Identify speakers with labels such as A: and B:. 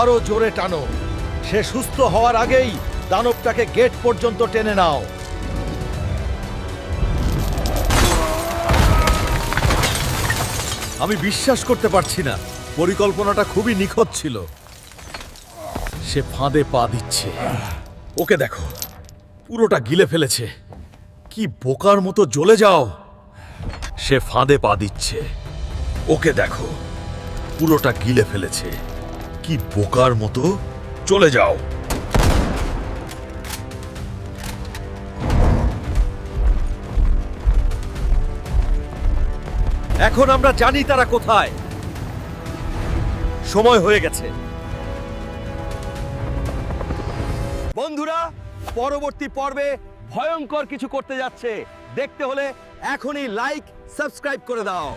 A: আরও জোরে টানো। সে সুস্থ হওয়ার আগেই দানবটাকে গেট পর্যন্ত টেনে নাও। আমি বিশ্বাস করতে পারছি না। পরিকল্পনাটা খুবই নিখুঁত ছিল। সে ফাঁদে পা দিচ্ছে। ওকে দেখো, পুরোটা গিলে ফেলেছে। কি বোকার মতো জ্বলে যাও। সে ফাঁদে পা দিচ্ছে। ওকে দেখো, পুরোটা গিলে ফেলেছে। কি বোকার মতো? চলে যাও। এখন আমরা জানি তারা কোথায়। সময় হয়ে গেছে। বন্ধুরা, পরবর্তী পর্বে ভয়ঙ্কর কিছু করতে যাচ্ছে। দেখতে হলে এখনই লাইক সাবস্ক্রাইব করে দাও।